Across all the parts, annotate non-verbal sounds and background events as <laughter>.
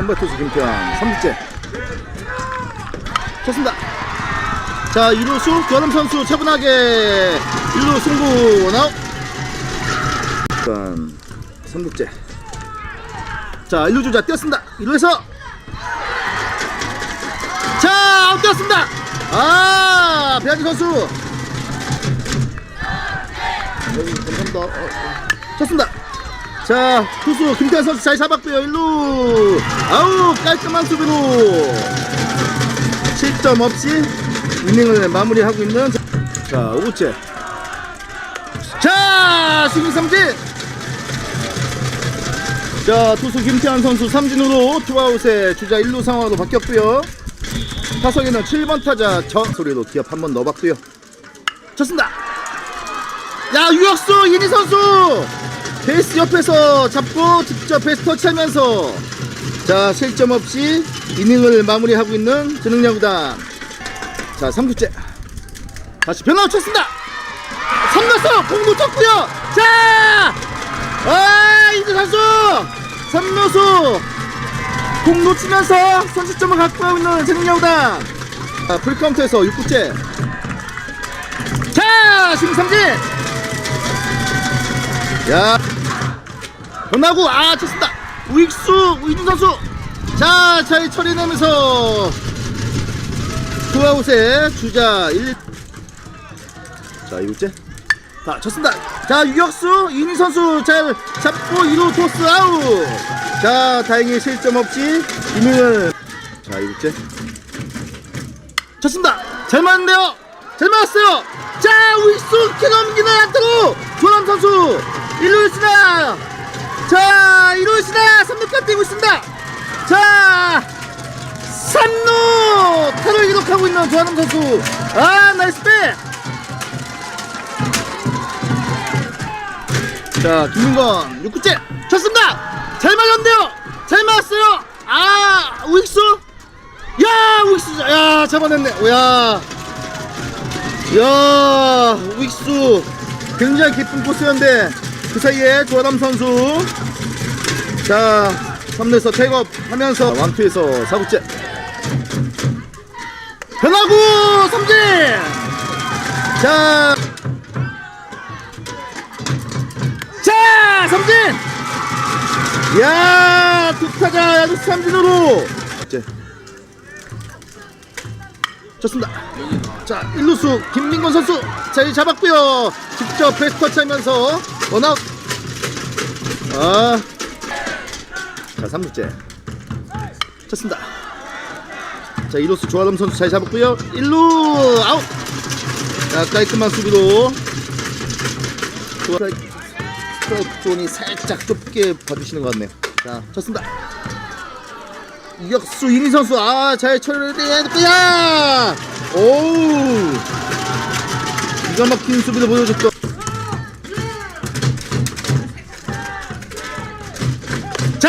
선발 투수 김태환 3주째 쳤습니다. 자 2루수 교환음 선수 차분하게 1루 승부 원아웃. 일단 3루째 자 1루 주자 뛰었습니다. 1루에서. 자 아웃 뛰었습니다. 아 배아지 선수. 감사합니다 어, 어. 쳤습니다 자 투수 김태환 선수 잘 잡았고요. 1루. 아웃 깔끔한 수비로. 실점 없이 이닝을 마무리하고 있는 자 5구째. 자 승리 삼진. 자 투수 김태환 선수 삼진으로 투아웃에 주자 1루 상황으로 바뀌었고요. 타석에는 7번 타자 저 소리로 기합 한번 넣어봤고요. 쳤습니다. 야 유격수 이니 선수 베이스 옆에서 잡고 직접 베이스 터치하면서 자 실점 없이 이닝을 마무리하고 있는 전흥야구단. 자 3구째. 다시 변화를 쳤습니다. 3루수 공 놓쳤고요. 자! 아, 이제 선수! 3루수 공 놓치면서 선취점을 갖고 있는 전흥야구단. 자 풀카운트에서 6구째. 자 심삼진 야 변하고 아 쳤습니다 우익수 우이준 선수 자 잘 처리내면서 투아웃에 주자 1 자, 이구째 자, 쳤습니다. 자, 유격수 이니 선수 잘 잡고 2루 토스 아웃. 자, 다행히 실점 없이 이닝을 자, 이구째 쳤습니다. 잘 맞는데요. 잘 맞았어요. 자, 우익수 키 넘기는 안타로 조남 선수 1루 있으나! 자, 1루 있으나 3루까지 뛰고 있습니다. 자, 3루 타를 기록하고 있는 조한남 선수. 아 나이스 백! 자 김민건 6구째 쳤습니다. 잘 맞았는데요. 잘 맞았어요. 아 우익수? 야 우익수 야 잡아냈네. 야, 야 우익수. 굉장히 기쁜 코스였는데 그 사이에 조아람 선수. 자 3루에서 택업 하면서 완투에서 4구째. 변하고 삼진! 자, 자 삼진! 야 두타자 야구 삼진으로. 이제 좋습니다. 자 1루수 김민건 선수 자리 잡았고요. 직접 베스트 터치하면서 원아웃 아자 3루째. 쳤습니다. 자 1루수 조아람 선수 잘 잡았고요. 1루 아웃! 자 깔끔한 수비로. 스트라이크 스트라이크 존이 살짝 좁게 봐주시는 것 같네요. 자 쳤습니다. 이격수 이니 선수 아 잘 처리했고요. 오우! 기가 막힌 수비를 보여줬죠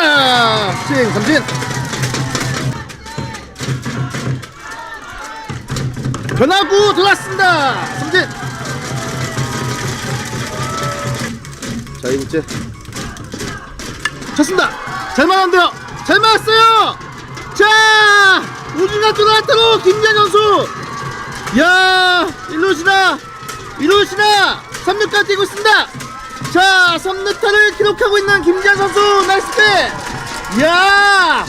자 스윙 삼진 변하고 들어왔습니다. 삼진. 자 이번째 쳤습니다. 잘 맞았는데요. 잘 맞았어요. 자 우주가 들어왔다고 김jan 선수. 야 일루시나 일루시나 3루까지 뛰고 있습니다. 자 3루타를 기록하고 있는 김jan 선수 나이스 배. 야.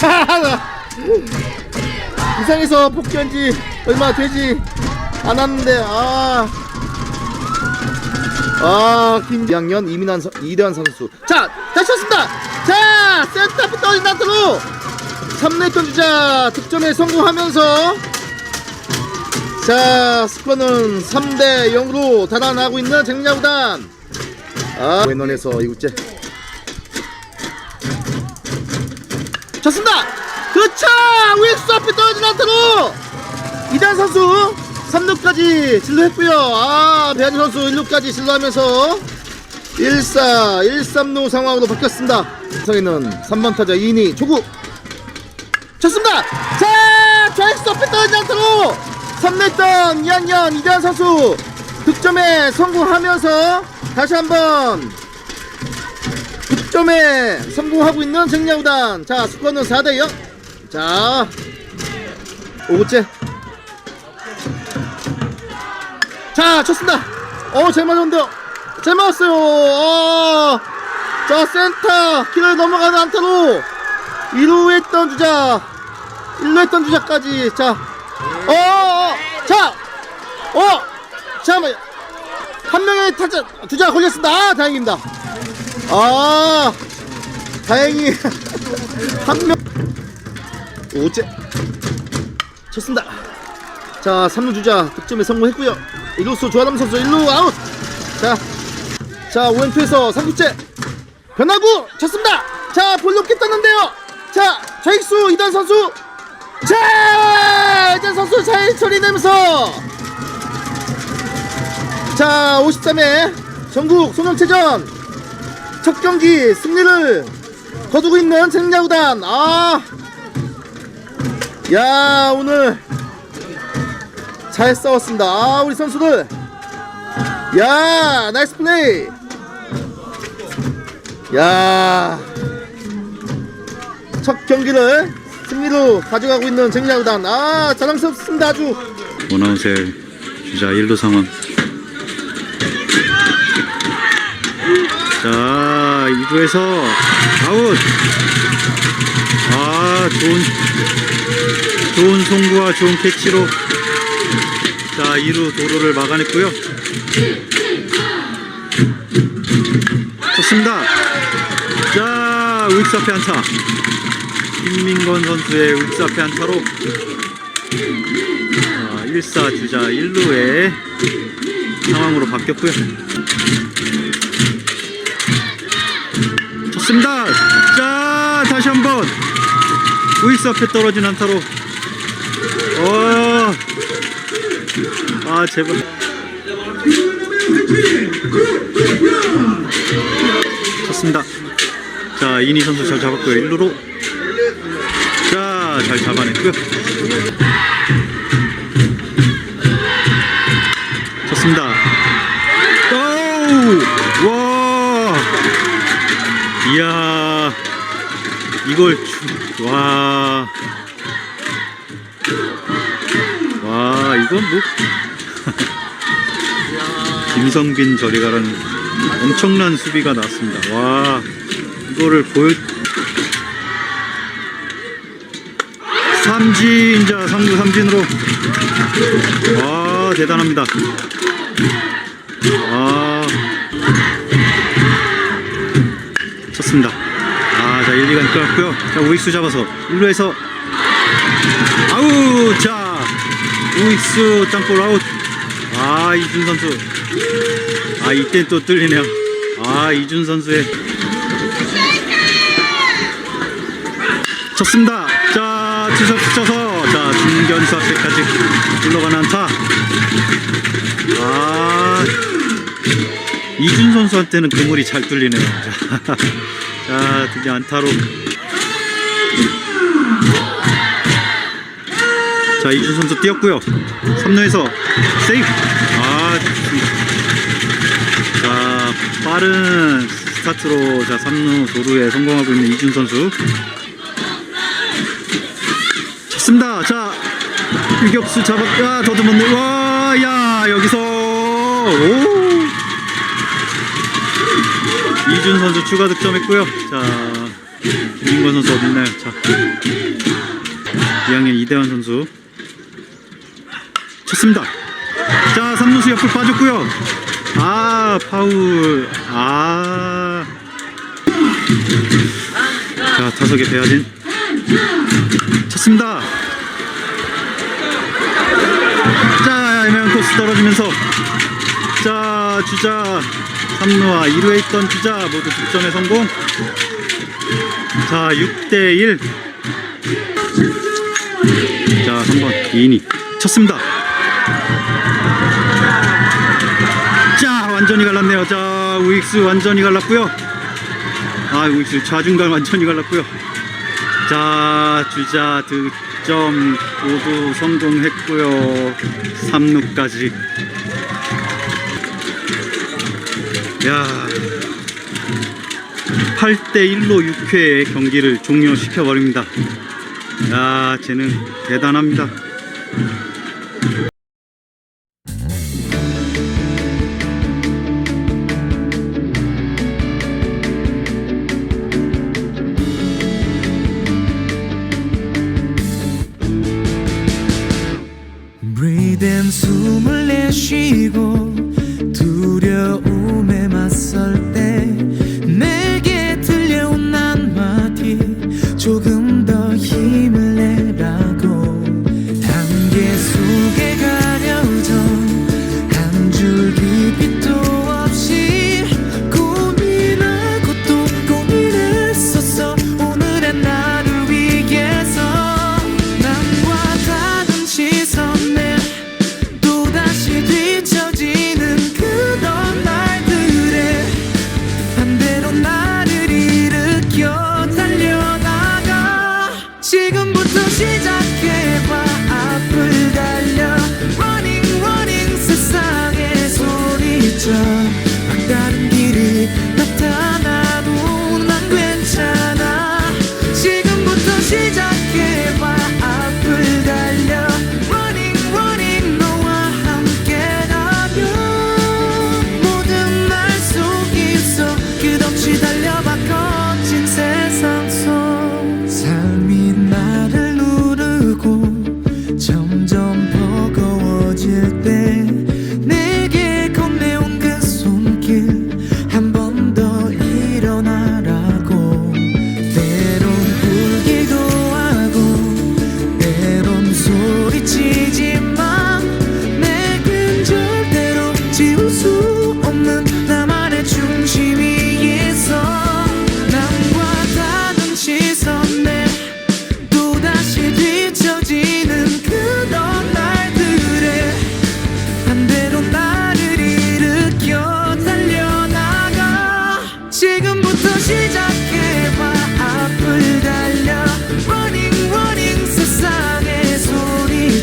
<laughs> 이상에서 복귀한 지 얼마 되지 않았는데 아. 아, 김양년 이민환 선, 이대환 선수. 자, 다시 쳤습니다. 자, 떨어진 상태로 3루 던지자 득점에 성공하면서 자, 스코어는 3대 0으로 달아나고 있는 쟁야구단. 아, 왼원에서 이구째. 쳤습니다. 그렇죠. 윌스 앞에 떨어진 안타로 이단 선수 3루까지 진루했고요. 아 배한지 선수 1루까지 진루하면서 1사 1-3루 상황으로 바뀌었습니다. 성에는 3번 타자 이니 초구 쳤습니다. 자 좌익수 앞에 떨어진 안타로 3루했던 이한현 이단 선수 득점에 성공하면서 다시 한번 득점 득점에 성공하고 있는 쟁야구단. 자, 스코어는 4대 0. 자, 5구째. 자, 쳤습니다. 어, 잘 맞았는데요. 잘 맞았어요. 어, 자, 센터 길을 넘어가는 안타로 2루 했던 주자, 1루 했던 주자까지. 자, 어, 어, 자, 어, 잠깐만. 한 명의 타자, 주자 걸렸습니다. 아, 다행입니다. 아, 다행히 <laughs> 한 명. 오째 쳤습니다. 자, 3루 주자 득점에 성공했고요. 1루수 조아람 선수 1루 아웃. 자, 자, 오웬투에서 3구째 변화구 쳤습니다. 자, 볼 높게 떴는데요. 자, 좌익수 이단 선수. 자, 이단 선수 잘 처리내면서 자, 53회 전국 소년체전 첫 경기 승리를 거두고 있는 쟁야구단. 아, 야 오늘 잘 싸웠습니다. 아, 우리 선수들. 야, 나이스 플레이. 야, 첫 경기를 승리로 가져가고 있는 쟁야구단. 아, 자랑스럽습니다. 아주. 원아웃의 주자 1루 상황 자 2루에서 아웃 아 좋은 좋은 송구와 좋은 캐치로 자 2루 도루를 막아냈고요 좋습니다 자 우익수 앞에 안타 김민건 선수의 안타로 자, 1사 주자 1루의 상황으로 바뀌었고요. 좋습니다. 자, 다시 한번 우익수 앞에 떨어진 안타로. 어, 아 제발. 좋습니다. 자, 이니 선수 잘 잡았고요. 1루로. 자, 잘 잡아냈고요. 좋습니다. 오! 와! 이야, 이걸, 주- 와. 와, 이건 뭐. <laughs> 김성빈 저리 가라는 엄청난 수비가 나왔습니다. 와, 이거를 보여. 삼진, 자, 3구 삼진으로. 와, 대단합니다. 아. 쳤습니다. 아자 1, 2간 끌었고요. 자 우익수 잡아서 1루에서 아우 자 우익수 땅볼 아웃. 아 이준 선수. 아 이땐 또 뚫리네요. 아 이준 선수의 자 투석 붙여서 자 중견수 앞에까지 흘러가는 안타 아 이준 선수한테는 그물이 잘 뚫리네요. 자, <laughs> 자 드디어 안타로 자 이준 선수 뛰었고요. 3루에서 세이프. 아 좋습니다. 자 빠른 스타트로 자 3루 도루에 성공하고 있는 이준 선수. 좋습니다. 자 유격수 잡았다 더듬었네. 와 야 여기서 오. 이준 선수 추가 득점했고요. 자, 김인권 선수 어디 있나요? 자, 2학년 이대환 선수 쳤습니다. 자, 3루수 옆을 빠졌고요. 아, 파울. 아. 자, 타석에 배아진 쳤습니다. 자, 애매한 코스 떨어지면서 자, 주자 3루와 2루에 있던 주자 모두 득점에 성공. 자, 6대 1. 자, 3번 이인이 쳤습니다. 자, 완전히 갈랐네요. 자, 우익수 완전히 갈랐고요. 아, 우익수 좌중간 완전히 갈랐고요. 자, 주자 득점 모두 성공했고요. 3루까지. 야 8대 1로 6회 경기를 종료시켜 버립니다. 야, 쟤는 대단합니다.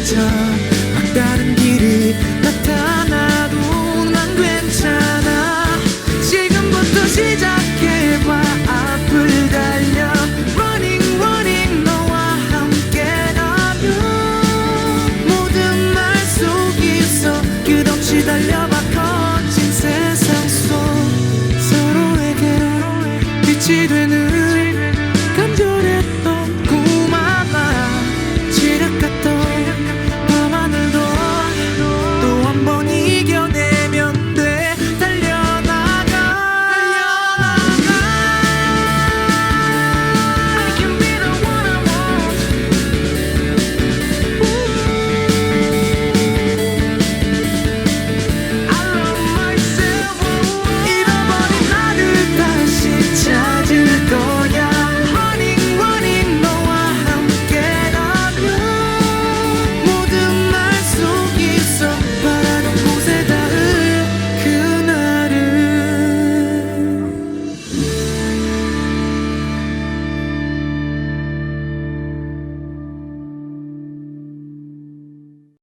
着